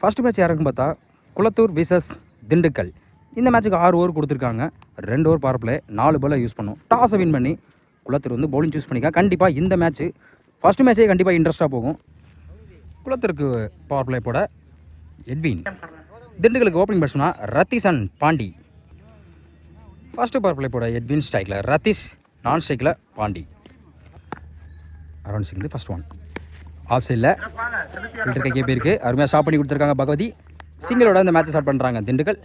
First match யாருக்குன்னு பார்த்தா Kulathur versus Dindigul. இந்த மேட்ச்சுக்கு ஆறு ஓவர் கொடுத்துருக்காங்க. ரெண்டு ஓவர் பவர் பிளே நாலு பாலை யூஸ் பண்ணும். டாஸை வின் பண்ணி குளத்தூர் வந்து பவுலிங் சூஸ் பண்ணிக்கா. கண்டிப்பாக இந்த மேட்ச்சு ஃபஸ்ட்டு மேட்ச்சே கண்டிப்பாக இன்ட்ரெஸ்ட்டாக போகும். குளத்திற்கு பவர் பிளே போட எட்வின் திண்டுக்கலுக்கு opening பேட்ஸ்மனா Ratheesan Pandi. First power play போட எட்வின் ஸ்ட்ரைக்கில் ரத்தீஷ் நான் ஸ்ட்ரைக்கில் Pandi. Around six first one off சைடில் ஃபில்டர் கைக்கே போயிருக்கு அருமையாக ஸ்டாப் பண்ணி கொடுத்துருக்காங்க பகவதி. சிங்கிளோட இந்த மேட்ச் ஸ்டார்ட் பண்ணுறாங்க Dindigul.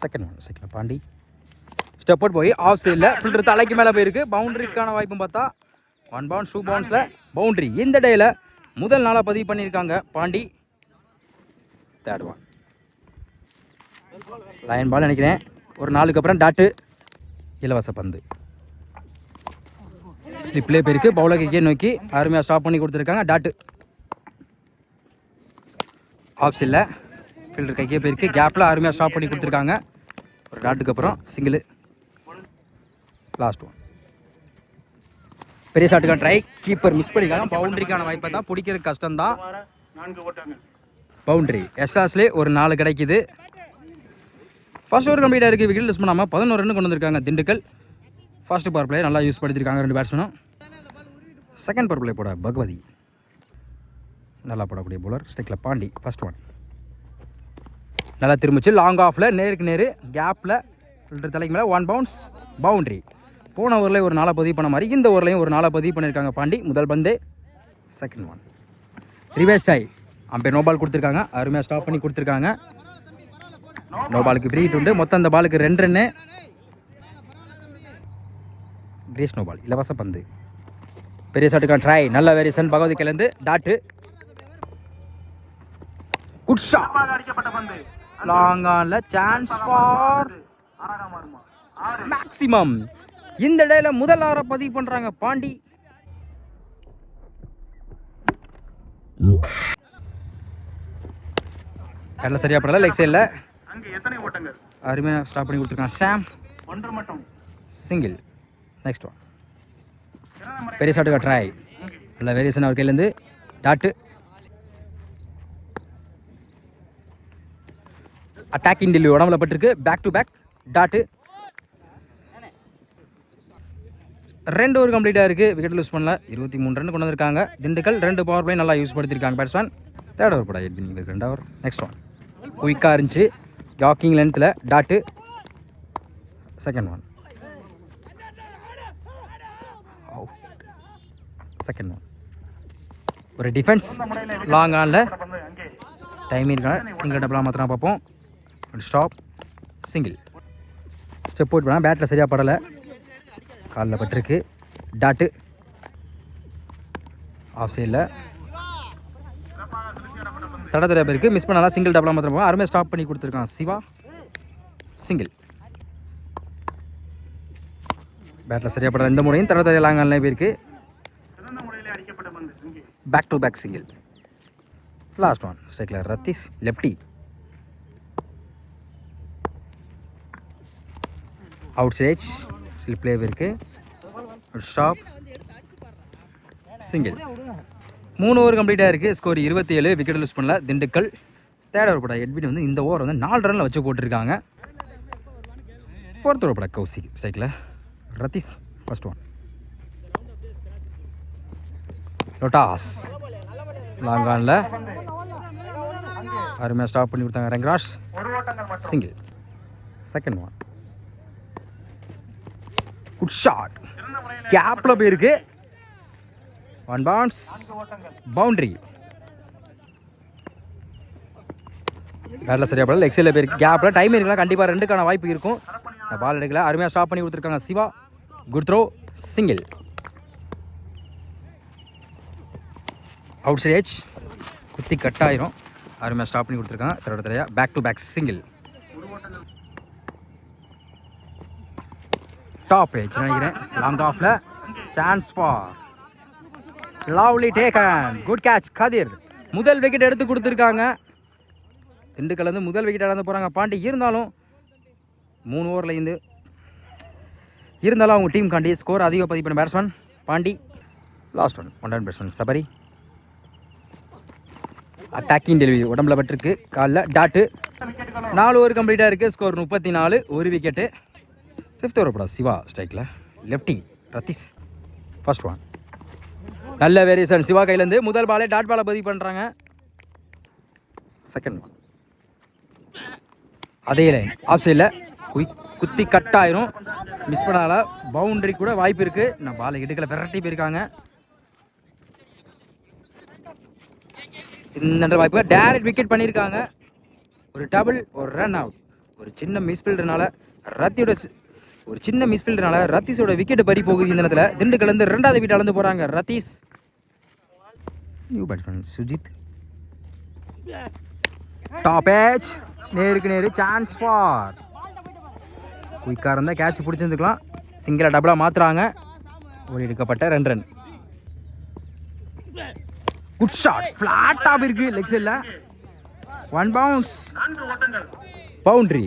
Second one second Pandi. Step out போய் ஆஃப் சைடில் ஃபில்டர் தலைக்கு மேலே போயிருக்கு. பவுண்டரிக்கான வாய்ப்பும் பார்த்தா ஒன் பவுன்ஸ் டூ பவுன்ஸில் பவுண்டரி இந்த டேயில் முதல் நாளாக பதிவு பண்ணியிருக்காங்க Pandi. Third one line ball நினைக்கிறேன். ஒரு நாளுக்கு அப்புறம் டாட்டு இலவச பந்து. ஸ்லிப்லேயே போயிருக்கு. பவுலர் கைக்கே நோக்கி அருமையாக ஸ்டாப் பண்ணி கொடுத்துருக்காங்க. டாட்டு ஆப்ஸ் இல்லை. ஃபீல்டர் கைக்கே போயிருக்கு. கேப்பில் அருமையாக ஸ்டாப் பண்ணி கொடுத்துருக்காங்க. ஒரு டாட்டுக்கு அப்புறம் சிங்கிள் லாஸ்ட் ஒன் பெரிய ஷாட்டுக்கான ட்ரை கீப்பர் மிஸ் பண்ணிக்கலாம் பவுண்டரிக்கான வாய்ப்பை தான். பிடிக்கிறது கஷ்டம்தான். பவுண்ட்ரி ஓட்டங்கள் பவுண்டரி ஒரு நாலு கிடைக்குது. ஃபர்ஸ்ட் ஓவர் கம்ப்ளீட்டாக இருக்குது விக்கெட் லிஸ்ட் பண்ணாமல் பதினோரு ரன் கொண்டு வந்திருக்காங்க திண்டுக்கல். ஃபர்ஸ்ட் பவர் பிளே நல்லா யூஸ் படுத்திருக்காங்க ரெண்டு பேட்ஸ்மேனும் செகண்ட் பவர் பிளே போட பகவதி. நல்லா போடக்கூடிய போலர் ஸ்டெக்கில் பாண்டி ஃபர்ஸ்ட் ஒன் நல்லா திரும்பிச்சு லாங் ஆஃபில் நேருக்கு நேரு கேப்பில் ஃபில்டர் தலைக்கு மேலே ஒன் பவுன்ஸ் பவுண்ட்ரி போன ஓவரில் ஒரு நாளாக பதிவு பண்ண மாதிரி இந்த ஓவர்லையும் ஒரு நாளாக பதிவு பண்ணியிருக்காங்க பாண்டி முதல் பந்து செகண்ட் ஒன் ரிவேஸ்ட் ஆகி அம்பே நோ பால் கொடுத்துருக்காங்க அருமையாக ஸ்டாப் பண்ணி கொடுத்துருக்காங்க. நோ பாலுக்கு ஃப்ரீ உண்டு. மொத்தம் அந்த பாலுக்கு ரெண்டு ரன்னு கிரேஸ் நோ பால் இலவச பந்து. பெரிய ஷாட்டுக்கான ட்ரை நல்ல வேரியேஷன் பகவதி கிளந்து டாட்டு குட் ஷாட் லாங் ஆன்ல சான்ஸ் ஃபார் மேக்ஸிமம் இந்த இடையில முதல் ஆற பதிவு பண்றாங்க பாண்டி. கடல சரியா படல லெக் சைடில் அருமையாக ஸ்டாப் பண்ணி கொடுத்துருக்கான் சாம் ஒன்று மட்டும். சிங்கிள் நெக்ஸ்ட் ஒன் பெரிய ஷாட்டுக்கு ட்ரை நல்ல வேரியேஷன் அவர் கையிலேருந்து டாட்டு அட்டாக்கிங் டெல்லி உடம்புல பட்டிருக்கு. பேக் டு பேக் டாட்டு ரெண்டு ஓவர் கம்ப்ளீட்டாக இருக்குது விக்கெட் லூஸ் பண்ணல. இருபத்தி மூணு ரன் கொண்டு வந்திருக்காங்க திண்டுக்கல் ரெண்டு பவர் பிளே நல்லா யூஸ் படுத்திருக்காங்க பேட்ஸ்மேன் தேர்ட் ஓவர் படா எட்வின் ரெண்டு ஓவர் நெக்ஸ்ட் ஒன் குயிக்காக இருந்துச்சு. ஜாக்கிங் லென்த்தில் dot second one second one ஒரு டிஃபென்ஸ் லாங் ஆனில் டைம் இருக்கா சிங்கிள் டபுளாக மாத்திரம் பார்ப்போம். ஒரு ஸ்டாப் சிங்கிள் ஸ்டெப் அவுட் பண்ணால் பேட்டில் சரியாக படலை. காலில் பட்டிருக்கு. டாட்டு ஆஃப் சைடில் தட தடையாக மிஸ் பண்ணலாம் சிங்கிள் டபுளாக மாத்திரம் போகும் அருமையாக ஸ்டாப் பண்ணி கொடுத்துருக்கான் சிவா. சிங்கிள் பேட்டில் சரியாக படல. இந்த முறையும் தட தடையாக லாங் ஆன்லேயே போயிருக்கு சிறந்த முறையில் அடிக்கப்பட்ட பந்து அங்கே back to back single last one ஸ்ட்ரைக்கில் Ratheesh lefty out stage slip பிளேவ் இருக்குது ஸ்டாப் சிங்கிள் மூணு ஓவர் கம்ப்ளீட்டாக இருக்குது ஸ்கோர் இருபத்தி ஏழு விக்கெட் லூஸ் பண்ணல. திண்டுக்கல். தேர்ட் ஓவர் பட எட்வின் வந்து இந்த ஓவர் வந்து நாலு ரனில் வச்சு போட்டிருக்காங்க. ஃபோர்த் ஓவர் பட கௌசிக். ஸ்ட்ரைக்கில் ரத்தீஷ் ஃபர்ஸ்ட் ஒன் லொட்டாஸ். லாங்கானில். அருமையாக ஸ்டாப் பண்ணி கொடுத்தாங்க Rengaraj. Single second one good shot கேப்பில் போயிருக்கு. ஒன் பவுன்ஸ் நான்கு ஓட்டங்கள் பவுண்டரி பேட்டில் சரியா படல எக்ஸில் போயிருக்கு. கேப்பில் டைம் இருக்கலாம் கண்டிப்பாக ரெண்டுக்கான வாய்ப்பு இருக்கும். பால் எடுக்கல. அருமையாக ஸ்டாப் பண்ணி கொடுத்துருக்காங்க Siva. Good throw single out side குத்தி கட் ஆயிரும். அருமையாக ஸ்டாப் பண்ணி கொடுத்துருக்காங்க. தரோட தரையா. Back to back single top edge நினைக்கிறேன். லாங் ஆஃபில் chance for lovely taken good catch Kathir முதல் விக்கெட் எடுத்து கொடுத்துருக்காங்க. திண்டுக்கல் வந்து முதல் விக்கெட் இழந்து போகிறாங்க பாண்டி இருந்தாலும் மூணு ஓவரில் இருந்து இருந்தாலும் அவங்க டீம் காண்டி ஸ்கோர் அதிக பதிப்பு பண்ண batsman Pandi. Last one one run batsman Sabari. Attacking delivery உடம்புல பட்டிருக்கு. காலில் டாட்டு நாலு ஓவர் கம்ப்ளீட்டாக இருக்குது ஸ்கோர் முப்பத்தி நாலு ஒரு விக்கெட்டு ஃபிஃப்த் ஓவர் போடா சிவா ஸ்ட்ரைக்கில் லெஃப்டி ரத்தீஷ் ஃபர்ஸ்ட் ஒன் நல்ல வேரியேஷன் சிவா கையிலேருந்து முதல் பாலே டாட் பாலை பதிவு பண்ணுறாங்க செகண்ட் ஒன் அதே லைன் ஆஃப் சைடில் குய் குத்தி கட் ஆயிரும். மிஸ் பண்ணால பவுண்டரி கூட வாய்ப்பு இருக்குது நான் பாலை எடுக்கல. விரட்டி போயிருக்காங்க. இந்த வாய்ப்பு டேரக்ட் விக்கெட் பண்ணியிருக்காங்க. ஒரு டபுள் ஒரு ரன் அவுட் ஒரு சின்ன மிஸ்ஃபீல்டர்னால ரத்தியோட ஒரு சின்ன மிஸ்ஃபீல்டர்னால ரத்தீஸோட விக்கெட் பறி போகுது இந்த நேரத்தில். திண்டுக்கல்லேருந்து ரெண்டாவது வீட்டு அளந்து போகிறாங்க Ratheesh. New batsman Sujith top edge நேருக்கு நேரு சான்ஸ் ஃபார் குயிக்காக இருந்தால் கேட்ச் பிடிச்சிருந்துக்கலாம். சிங்கிளாக டபுளாக மாற்றுறாங்க ஓடி எடுக்கப்பட்ட ரெண்டு ரன் குட் ஷாட் ஃப்ளாட்டாக இருக்கு லெக் சைடில் ஒன் பவுன்ஸ் பவுண்ட்ரி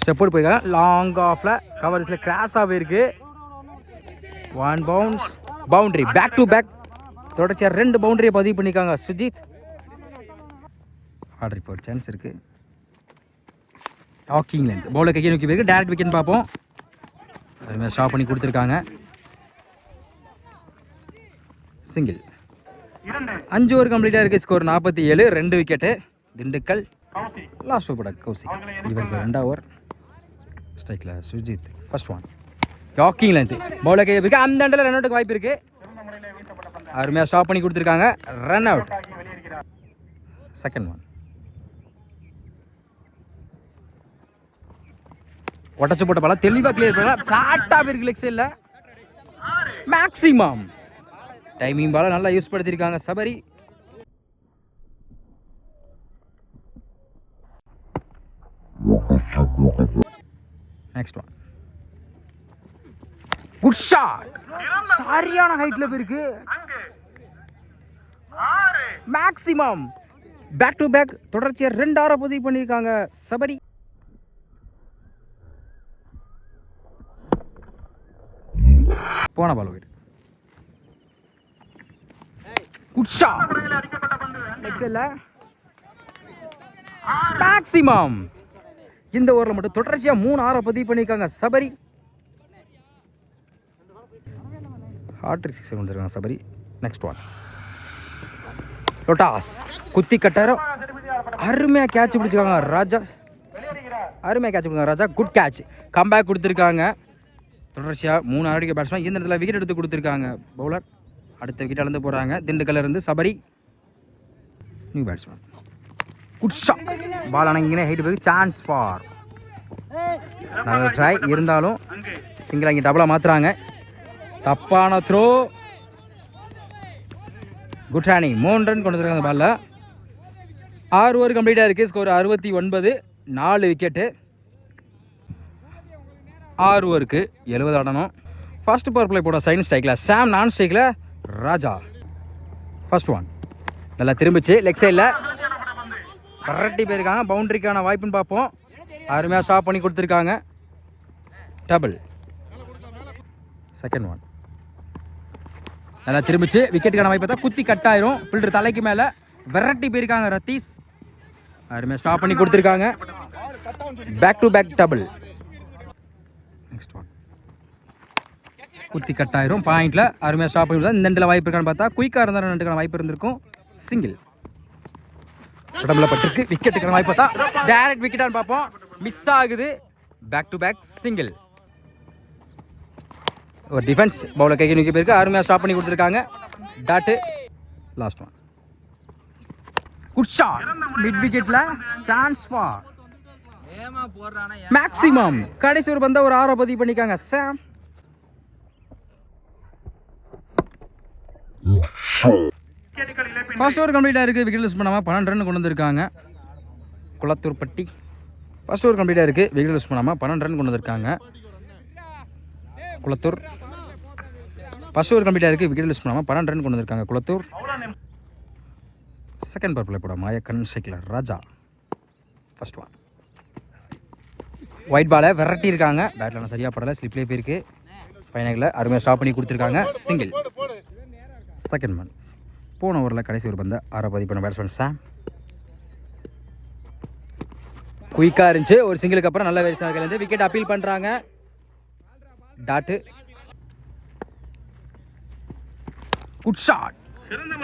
ஸ்டெப் போட்டு போயிருக்காங்க. லாங் ஆஃபில் கவர்ஸில் கிராஸாக போயிருக்கு one bounce boundary back to back தொடர்ச்சியாக ரெண்டு பவுண்டரியை பதிவு பண்ணியிருக்காங்க. சுஜித் ஆர்டர் இப்போ சான்ஸ் இருக்குது ஹாக்கிங் லென்த் பவுலர் கையை நோக்கி போயிருக்கு. டேரக்ட் விக்கெட் பார்ப்போம். அதுமாதிரி ஷாப் பண்ணி கொடுத்துருக்காங்க. சிங்கிள் அஞ்சு ஓவர் கம்ப்ளீட்டாக இருக்குது ஸ்கோர் நாற்பத்தி ஏழு ரெண்டு wicket Dindigul last over Kaushik. இவருக்கு ரெண்டாவது ஓவர் ஸ்ட்ரைக்கில் Sujith first one யாக்கிங் length bowler கை இருக்கு. அந்த அண்டில் ரன் அவுட்டுக்கு வாய்ப்பு இருக்குது அருமையாக ஸ்டாப் பண்ணி கொடுத்துருக்காங்க. ரன் அவுட் செகண்ட் ஒன் உடச்சு போட்ட பால தெளிவாக கிளியர் பண்ணலாம் ஃப்ளாட்டாக இருக்கு. லெக் சைடில் மேக்ஸிமம் டைமிங் பால நல்லா use படுத்தியிருக்காங்க Sabari. Next one good shot சரியான ஹைட்ல போயிருக்கு. Maximum maximum back to back தொடர்ச்சியாக ரெண்டு பதிவு பண்ணியிருக்காங்க. சபரி. போன பால் வீடு. குட்ஷா. நெக்ஸ்ட் இல்லை மேக்ஸிமம் இந்த ஓவரில் மட்டும் தொடர்ச்சியாக மூணு ஆறை பதிவு பண்ணியிருக்காங்க. சபரி. ஹார்ட்ரிக் சிக்ஸ் வந்துருக்காங்க சபரி. நெக்ஸ்ட் ஒன் லொட்டாஸ் குத்தி கட்டாரம். அருமையாக கேட்ச் பிடிச்சிருக்காங்க ராஜா. அருமையாக கேட்ச் பிடிக்காங்க ராஜா. குட் கேட்ச் கம்பேக் கொடுத்துருக்காங்க. தொடர்ச்சியாக மூணு ஆரோக்கிய பேட்ஸ்மேன் இந்த இடத்துல விக்கெட் எடுத்து கொடுத்துருக்காங்க பவுலர் அடுத்த விக்கெட் அளந்து போகிறாங்க திண்டுக்கல்ல இருந்து Sabari. New batsman good shot ball அணங்கினே இங்கே ஹைட் போய் சான்ஸ் ஃபார் நல்ல ட்ரை இருந்தாலும் சிங்கிள் அங்கே டபுளாக மாற்றுறாங்க தப்பான த்ரோ குட் ரன்னிங் மூணு ரன் கொண்டு வந்துருக்காங்க பாலில் ஆறு ஓவர் கம்ப்ளீட்டாக இருக்குது ஸ்கோர் அறுபத்தி ஒன்பது. நாலு விக்கெட்டு ஆறு ஓவருக்கு எழுபது ஆடணும். ஃபர்ஸ்ட் பவர் பிளே போட சைன் ஸ்ட்ரைக்கில் சாம் நான் ஸ்ட்ரைக்கில் ராஜா. ஃபர்ஸ்ட் ஒன் நல்லா திரும்பிச்சு. லெக் சைடில் கரெக்டி போயிருக்காங்க. பவுண்டரிக்கான வாய்ப்புன்னு பார்ப்போம். அருமையாக ஸ்டாப் பண்ணி கொடுத்துருக்காங்க. டபுள் செகண்ட் ஒன் நல்லா திரும்பிச்சு. விக்கெட்டுக்கான வாய்ப்பு தான் குத்தி கட் ஆயிரும். ஃபில்டர் தலைக்கு மேலே விரட்டி போயிருக்காங்க ரத்தீஸ் அருமையாக ஸ்டாப் பண்ணி கொடுத்துருக்காங்க. Back to back double next one குத்தி கட் ஆயிரும் பாயிண்ட்ல அருமையாக ஸ்டாப் பண்ணி கொடுத்தா இந்த ரெண்டில் வாய்ப்பு இருக்கான்னு பார்த்தா குயிக்காக இருந்தால் ரெண்டுக்கான வாய்ப்பு இருந்திருக்கும். சிங்கிள் உடம்புல பட்டிருக்கு. விக்கெட்டுக்கான வாய்ப்பு பார்த்தா டேரக்ட் விக்கெட்டான்னு பார்ப்போம். மிஸ் ஆகுது. பேக் டு பேக் சிங்கிள் ஒரு டிஃபென்ஸ் பவுலர் கைக்கு நோக்கி போயிருக்கு. அருமையாக ஸ்டாப் பண்ணி கொடுத்துருக்காங்க. Dot last one good shot mid விக்கெட்டில் chance for maximum கடைசி ஒரு பந்த ஒரு ஆரோ பதிவு பண்ணிக்காங்க. சாம் ஃபர்ஸ்ட் ஓவர் கம்ப்ளீட்டாக இருக்குது விக்கெட் லிஸ்ட் பண்ணாமல் பன்னெண்டு ரன் கொண்டு வந்திருக்காங்க. குளத்தூர்பட்டி ஃபர்ஸ்ட் ஓவர் கம்ப்ளீட்டாக இருக்குது விக்கெட் லிஸ்ட் பண்ணாமல் பன்னெண்டு ரன் கொண்டு வந்திருக்காங்க. குளத்தூர். ஃபர்ஸ்ட் ஓவர் கம்ப்ளீட்டாக இருக்குது விக்கெட் லிஸ்ட் பண்ணாமல் பன்னெண்டு ரன் கொண்டு வந்திருக்காங்க. குளத்தூர். செகண்ட் பர்பிள் போட மாயக்கண் சைக்கிளர் ராஜா. ஃபர்ஸ்ட் ஒன் ஒயிட் பாலை விரட்டி இருக்காங்க பேட்டில் சரியாக படலை. ஸ்லிப்லேயே போயிருக்கு. ஃபைனலில் அருமையாக ஸ்டாப் பண்ணி கொடுத்துருக்காங்க. சிங்கிள் செகண்ட் மேன் போன ஓவரில் கடைசி ஒரு பந்தை ஆற பதிவு பண்ண பேட்ஸ்மேன் சாம் குயிக்காக இருந்துச்சு. ஒரு சிங்கிளுக்கு அப்புறம் நல்ல வேரியேஷன் விக்கெட் அப்பீல் பண்ணுறாங்க dot good shot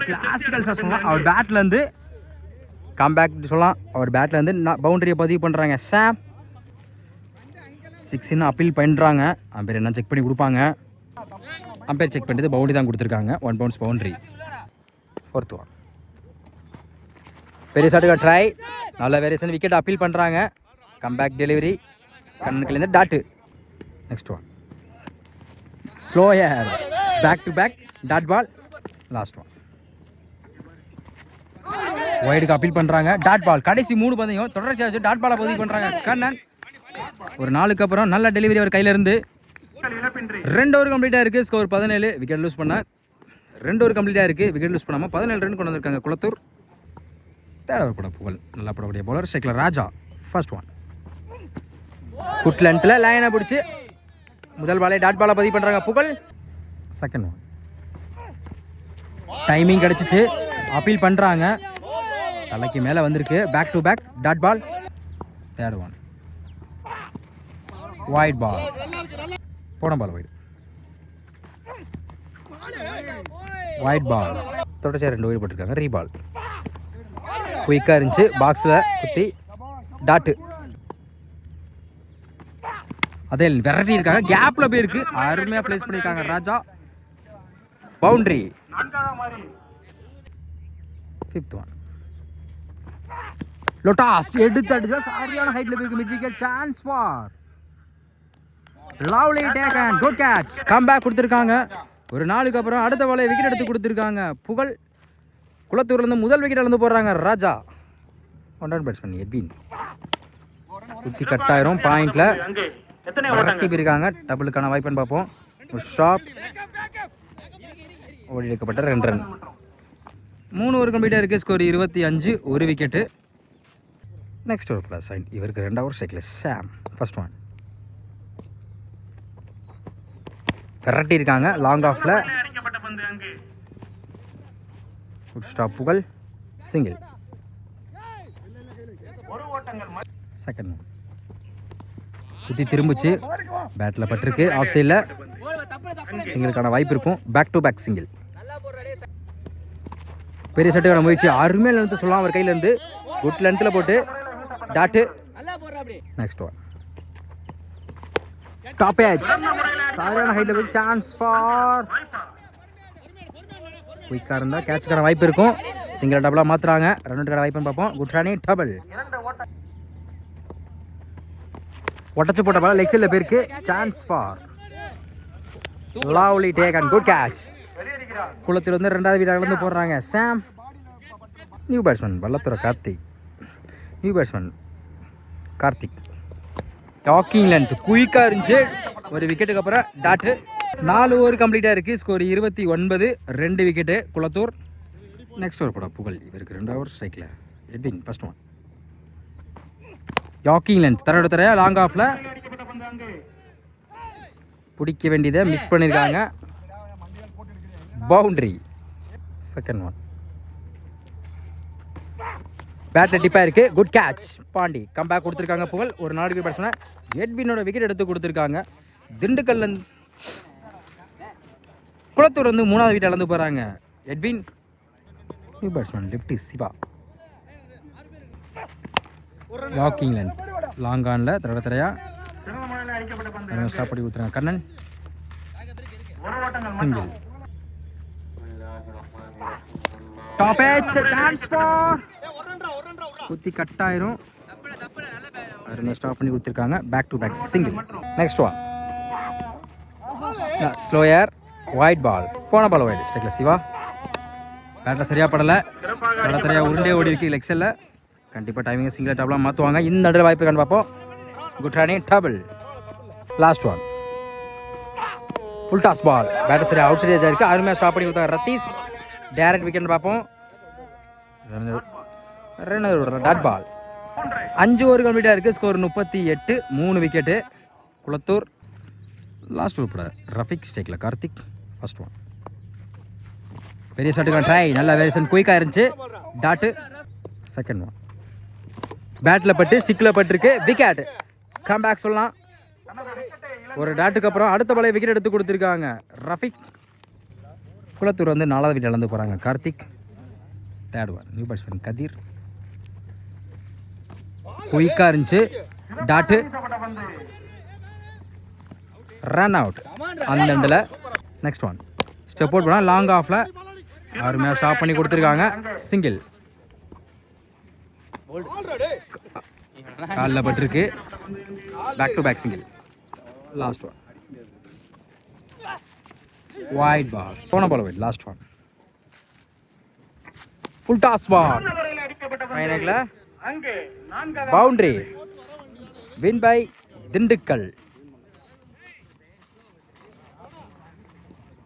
classical shot சொல்லலாம். அவர் பேட்லேருந்து கம்பேக் சொல்லலாம். அவர் பேட்லேருந்து பவுண்டரியை பதிவு பண்ணுறாங்க சாம் இன்னும் அப்பீல் பண்ணுறாங்க அம்பேர் என்ன? செக் பண்ணி கொடுப்பாங்க. அம்பேர் செக் பண்ணிட்டு பவுண்டரி தான் கொடுத்துருக்காங்க. One bounce boundary. Fourth one பெரிய ஷாட்டுக்கு ட்ரை நல்ல வேரியேஷன் விக்கெட் அப்பீல் பண்ணுறாங்க comeback delivery கண்ணுக்குலேருந்து dot next one slow air back to back dot ball last one ஒயிடுக்கு appeal பண்ணுறாங்க டாட் பால் கடைசி மூணு பந்தையும். தொடர்ச்சியாக வச்சு டாட் பாலை பதிவு பண்ணுறாங்க கண்ணன். ஒரு நாளுக்கு அப்புறம் நல்ல டெலிவரி அவர் கையிலேருந்து ரெண்டு ஓவர் கம்ப்ளீட்டாக இருக்குது ஸ்கோர் பதினேழு விக்கெட் லூஸ் பண்ண. ரெண்டு ஓவர் கம்ப்ளீட்டாக இருக்குது விக்கெட் லூஸ் பண்ணாமல் பதினேழு ரன் கொண்டு வந்திருக்காங்க குளத்தூர். தேர்ட் ஓவர் பட புகழ். நல்லா படக்கூடிய பவுலர் சைக்கிள் ராஜா ஃபர்ஸ்ட் ஒன் குட்லண்ட்டில் லைனை பிடிச்சி முதல் பாலை டாட் பாலை பதிவு பண்ணுறாங்க புகழ். செகண்ட் ஒன் டைமிங் கிடச்சிச்சு. அப்பீல் பண்ணுறாங்க தலைக்கு மேலே வந்திருக்கு. Back to back dot ball third one wide ball போன பால் ஒயிட் ஒயிட் பால் தொடர்ச்சியாக ரெண்டு ஒயிட் போட்டிருக்காங்க. ரீபால் குயிக்காக இருந்துச்சு. பாக்ஸில் குத்தி டாட்டு அதே வெரைட்டி இருக்காங்க. கேப்பில் போயிருக்கு அருமையாக ப்ளேஸ் பண்ணியிருக்காங்க ராஜா. பவுண்ட்ரி ஃபிஃப்த் ஒன் லொட்டாஸ் எடுத்து அடிச்சா சரியான ஹைட்ல போயிருக்கு. Mid wicket chance for lovely take and good catch come back கொடுத்துருக்காங்க. ஒரு நாளுக்கு அப்புறம் அடுத்த பாலை விக்கெட் எடுத்து கொடுத்துருக்காங்க. புகழ் குளத்தூர்லேருந்து முதல் விக்கெட் இழந்து போடுறாங்க Raja. One run batsman Edwin குத்தி கட்டாயிரம் பாயிண்ட்ல அங்கே இருக்காங்க. டபுளுக்கான வாய்ப்புன்னு பார்ப்போம். ஒரு ஷாப் ஓடி எடுக்கப்பட்ட ரெண்டு ரன் மூணு ஒரு கம்ப்ளீட்டாக இருக்குது ஸ்கோர் இருபத்தி அஞ்சு ஒரு விக்கெட்டு நெக்ஸ்ட் ஒரு ப்ளஸ் சைன் இவருக்கு ரெண்டாவது சைக்கிள் சாம் ஃபர்ஸ்ட் ஒன் விரட்டி இருக்காங்க லாங் ஆஃபில் good stop Pugazh. Single second குத்தி திரும்பிச்சு. பேட்டில் பட்டிருக்கு. ஆஃப் சைடில் சிங்கிளுக்கான வாய்ப்பு இருக்கும். பேக் டு பேக் சிங்கிள் பெரிய சட்டையோட முயற்சி. அருமையாக லென்த்து சொல்லலாம். அவர் கையில இருந்து குட் லென்த்தில் போட்டு. Dot next one top edge சாதாரண ஹைட்டில் போய் சான்ஸ் ஃபார் குயிக்காக இருந்தால் கேட்சுக்கான வாய்ப்பு இருக்கும். சிங்கிள் டபுளாக மாற்றுறாங்க ரன்னுக்கான வாய்ப்புன்னு பார்ப்போம். குட் ரானி டபுள் ஒட்டச்சு போட்ட பால் லெக் சைடில் போயிருக்கு. Chance for lovely take and good catch குளத்தில் வந்து ரெண்டாவது வீடாக இருந்து போடுறாங்க. சாம் new batsman Vallathurai Karthik. New batsman Karthik. Docking length குயிக்காக இருந்துச்சு. ஒரு விக்கெட்டுக்கு அப்புறம் டாட்டு நாலு ஓவர் கம்ப்ளீட்டாக இருக்குது ஸ்கோர் இருபத்தி ஒன்பது. ரெண்டு விக்கெட்டு குளத்தூர். நெக்ஸ்ட் ஓவர் படம் புகழ். இவருக்கு ரெண்டு ஓவர் ஸ்ட்ரைக்கில் Edwin first one yorking length தரையோட தரையா லாங் ஆஃபில் பிடிக்க வேண்டியதை மிஸ் பண்ணியிருக்காங்க பவுண்டரி செகண்ட் ஒன் பேட்டில் டிப்பாக இருக்கு. குட் கேட்ச் பாண்டி கம்பேக் கொடுத்துருக்காங்க புகழ். ஒரு நாடுக்கு பேட்ஸ்மேன் எட்வினோட விக்கெட் எடுத்து கொடுத்துருக்காங்க. திண்டுக்கல்ல குளத்தூர் வந்து மூணாவது வீட்டை இழந்து போகிறாங்க Edwin new batsman lefty Siva. Walking length long ஆனில் தர தரையா ஸ்டாப் பண்ணி கொடுத்துருக்காங்க. Kannan single top edge chance for குத்தி கட் ஆயிரும் அருமை ஸ்டாப் பண்ணி கொடுத்துருக்காங்க. Back to back single next one slower wide ball போன பால் ஒயிட் ஸ்டெக்ல சிவா. பேட்டில் சரியாக படலை. சிறப்பாக தட உருண்டே ஓடி இருக்கு லெக்ஸில் கண்டிப்பாக டைமிங் சிங்கிள் டாப்லாம் மாற்றுவாங்க இந்த நடுவில் வாய்ப்பு இருக்கான்னு பார்ப்போம். Good running double last one full toss ball batter சரி அவுட் சைட் இருக்கு. அருமையாக ஸ்டாப் பண்ணி கொடுத்தாங்க ரத்தீஸ் டேரக்ட் விக்கெட் பார்ப்போம். ரெண்டு டாட் பால் அஞ்சு ஓவர்கள் மீட்டாக இருக்குது ஸ்கோர் முப்பத்தி எட்டு மூணு விக்கெட்டு குளத்தூர் லாஸ்ட் உட்பட ரஃபிக் ஸ்டேக்கில் கார்த்திக் ஃபர்ஸ்ட் ஒன் பெரிய ஷாட்டுக்கான ட்ரை நல்ல வேரியேஷன் குயிக்காக இருந்துச்சு. டாட்டு செகண்ட் ஒன் பேட்டில் பட்டு ஸ்டிக்கில் பட்டிருக்கு. விக்கெட் கம் பேக் சொல்லலாம். ஒரு டாட்டுக்கு அப்புறம் அடுத்த பழைய விக்கெட் எடுத்து கொடுத்துருக்காங்க. ரஃபிக். குளத்தூர் வந்து நாலாவது வீட்டில் இழந்து போகிறாங்க Karthik. Third one new batsman Kathir. குயிக்காக இருந்துச்சு. டாட்டு. ரன் அவுட் அந்த எண்டில் நெக்ஸ்ட் ஒன் ஸ்டெப் அவுட் பண்ணால் லாங் ஆஃபில் அருமையாக ஸ்டாப் பண்ணி கொடுத்துருக்காங்க. சிங்கிள் காலில் பட்டிருக்கு. Back to back single last one wide ball போன ball wide last one full toss ball ஃபைனலில் boundary. Win by Dindigul.